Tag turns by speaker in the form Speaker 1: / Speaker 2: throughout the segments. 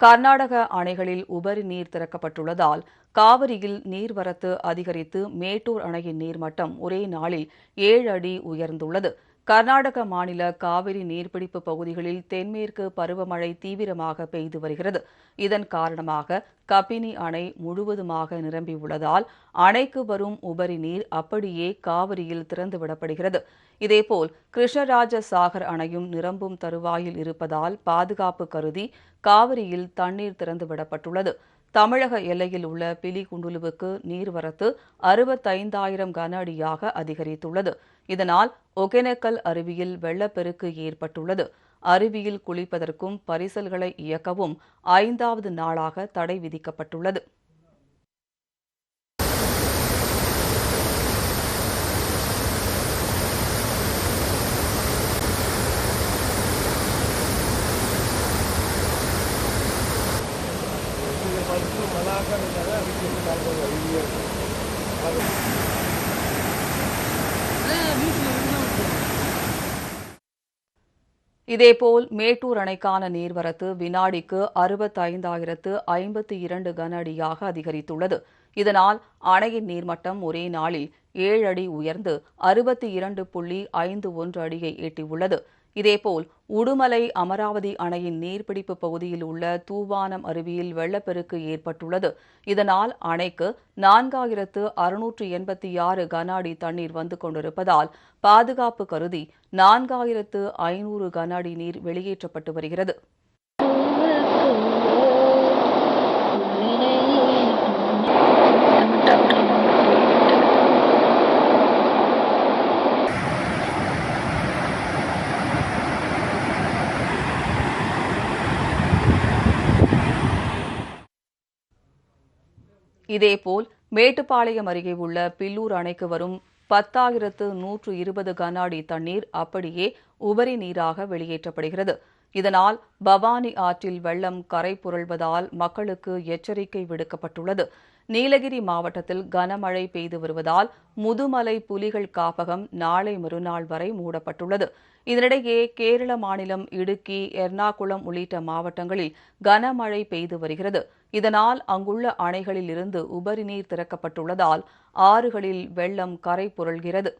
Speaker 1: கர்நாடக அணைகளில் உபரி நீர் திறக்கப்பட்டுள்ளதால் காவிரியில் நீர்வரத்து அதிகரித்து மேட்டூர் அணையின் நீர்மட்டம் ஒரே நாளில் ஏழு அடி உயர்ந்துள்ளது. கர்நாடக மாநில காவிரி நீர்பிடிப்பு பகுதிகளில் தென்மேற்கு பருவமழை தீவிரமாக பெய்து வருகிறது. இதன் காரணமாக கபினி அணை முழுவதுமாக நிரம்பியுள்ளதால் அணைக்கு வரும் உபரி நீர் அப்படியே காவிரியில் திறந்துவிடப்படுகிறது இதேபோல் கிருஷ்ணராஜ சாகர் அணையும் நிரம்பும் தருவாயில் இருப்பதால் பாதுகாப்பு கருதி காவிரியில் தண்ணீர் திறந்துவிடப்பட்டுள்ளது தமிழக எல்லையில் உள்ள பிலிகுண்டுலுவுக்கு நீர்வரத்து அறுபத்தைந்தாயிரம் கன அடியாக அதிகரித்துள்ளது. இதனால் ஒகேனக்கல் அருவியில் வெள்ளப்பெருக்கு ஏற்பட்டுள்ளது. அருவியில் குளிப்பதற்கும் பரிசல்களை இயக்கவும் ஐந்தாவது நாளாக தடை விதிக்கப்பட்டுள்ளது. இதேபோல் மேட்டூர் அணைக்கான நீர்வரத்து வினாடிக்கு அறுபத்தைந்தாயிரத்து ஐம்பத்தி இரண்டு கன அடியாக அதிகரித்துள்ளது. இதனால் அணையின் நீர்மட்டம் ஒரே நாளில் ஏழு அடி உயர்ந்து அறுபத்தி இரண்டு புள்ளி ஐந்து ஒன்று அடியை எட்டியுள்ளது. இதேபோல் உடுமலை அமராவதி அணையின் நீர்பிடிப்பு பகுதியில் உள்ள தூவானம் அருவியில் வெள்ளப்பெருக்கு ஏற்பட்டுள்ளது. இதனால் அணைக்கு நான்காயிரத்து அறுநூற்று எண்பத்தி ஆறு கன அடி தண்ணீர் வந்து கொண்டிருப்பதால் பாதுகாப்பு கருதி நான்காயிரத்து ஐநூறு கன அடி நீர் வெளியேற்றப்பட்டு வருகிறது. இதேபோல் மேட்டுப்பாளையம் அருகே உள்ள பில்லூர் அணைக்கு வரும் பத்தாயிரத்து நூற்று இருபது கன அடி தண்ணீர் அப்படியே உபரி நீராக வெளியேற்றப்படுகிறது. இதனால் பவானி ஆற்றில் வெள்ளம் கரை புரள்வதால் மக்களுக்கு எச்சரிக்கை விடுக்கப்பட்டுள்ளது. நீலகிரி மாவட்டத்தில் கனமழை பெய்து வருவதால் முதுமலை புலிகள் காப்பகம் நாளை மறுநாள் வரை மூடப்பட்டுள்ளது. இதனிடையே கேரள மாநிலம் இடுக்கி எர்ணாகுளம் உள்ளிட்ட மாவட்டங்களில் கனமழை பெய்து வருகிறது. இதனால் அங்குள்ள அணைகளில் இருந்து உபரி நீர் திறக்கப்பட்டுள்ளதால் ஆறுகளில் வெள்ளம் கரை புரள்கிறது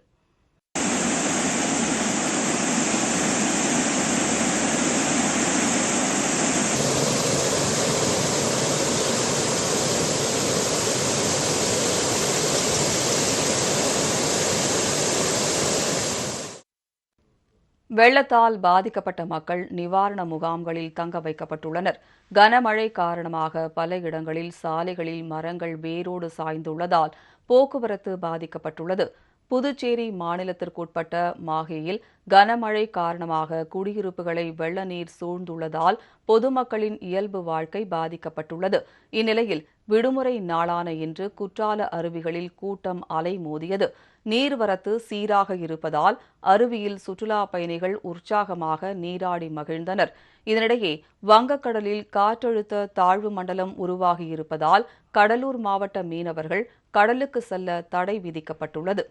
Speaker 1: வெள்ளத்தால் பாதிக்கப்பட்ட மக்கள் நிவாரண முகாம்களில் தங்க வைக்கப்பட்டுள்ளனர். கனமழை காரணமாக பல இடங்களில் சாலைகளில் மரங்கள் வேரோடு சாய்ந்துள்ளதால் போக்குவரத்து பாதிக்கப்பட்டுள்ளது. புதுச்சேரி மாநிலத்திற்குட்பட்ட மாஹேயில் கனமழை காரணமாக குடியிருப்புகளை வெள்ள நீர் சூழ்ந்துள்ளதால் பொதுமக்களின் இயல்பு வாழ்க்கை பாதிக்கப்பட்டுள்ளது. இந்நிலையில் விடுமுறை நாளான இன்று குற்றால அருவிகளில் கூட்டம் அலைமோதியது நீர்வரத்து சீராக இருப்பதால் அருவியில் சுற்றுலா பயணிகள் உற்சாகமாக நீராடி மகிழ்ந்தனர். இதனிடையே வங்கக்கடலில் காற்றழுத்த தாழ்வு மண்டலம் உருவாகியிருப்பதால் கடலூர் மாவட்ட மீனவர்கள் கடலுக்கு செல்ல தடை விதிக்கப்பட்டுள்ளது.